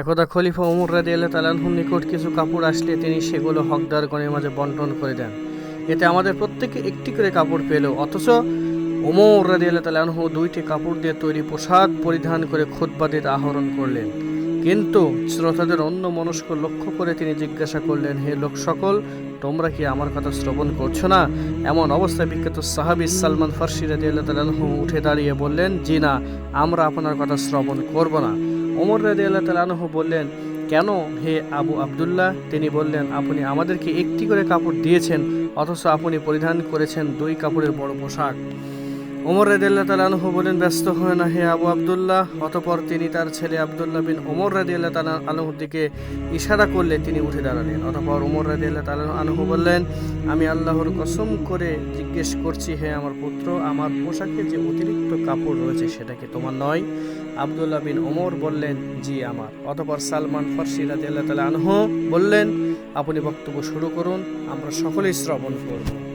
একদা খলিফা উমর রাদি আল্লাহ তালাহুর নিকট কিছু কাপড় আসলে তিনি সেগুলো হকদারগণের মাঝে বন্টন করে দেন। এতে আমাদের প্রত্যেকে একটি করে কাপড় পেল, অথচ ওমর রাদি আল্লাহ তালাহু দুইটি কাপড় দিয়ে তৈরি পোশাক পরিধান করে খুদ্বাদের আহরণ করলেন। কিন্তু শ্রোতাদের অন্য মনস্ক লক্ষ্য করে তিনি জিজ্ঞাসা করলেন, হে লোক সকল, তোমরা কি আমার কথা শ্রবণ করছ না? এমন অবস্থায় বিখ্যাত সাহাবি সালমান ফার্সি রাদি আল্লাহ উঠে দাঁড়িয়ে বললেন, জি না, আমরা আপনার কথা শ্রবণ করব না। ওমর রাদি আল্লাহ তালাহু বললেন, কেন হে আবু আবদুল্লাহ? তিনি বললেন, আপনি আমাদেরকে একটি করে কাপড় দিয়েছেন, অথচ আপনি পরিধান করেছেন দুই কাপড়ের বড় পোশাক। ওমর রাদিয়াল্লাহ তালানহু বলেন ব্যস্ত হয় না হে আবু আবদুল্লাহ। অতপর তিনি তার ছেলে আবদুল্লাহ বিন ওমর রাদিয়াল্লাহ তালা আনহুর দিকে ইশারা করলে তিনি উঠে দাঁড়ালেন। অতপর ওমর রাদিয়াল্লাহ তালা আনহু বললেন, আমি আল্লাহর কসম করে জিজ্ঞেস করছি, হে আমার পুত্র, আমার পোশাকে যে অতিরিক্ত কাপড় রয়েছে, সেটা কি তোমার নয়? আবদুল্লাহ বিন ওমর বললেন, জি আমার। অতপর সালমান ফার্সি আল্লাহ তালা আনহ বললেন, আপনি বক্তব্য শুরু করুন, আমরা সকলেই শ্রবণ করব।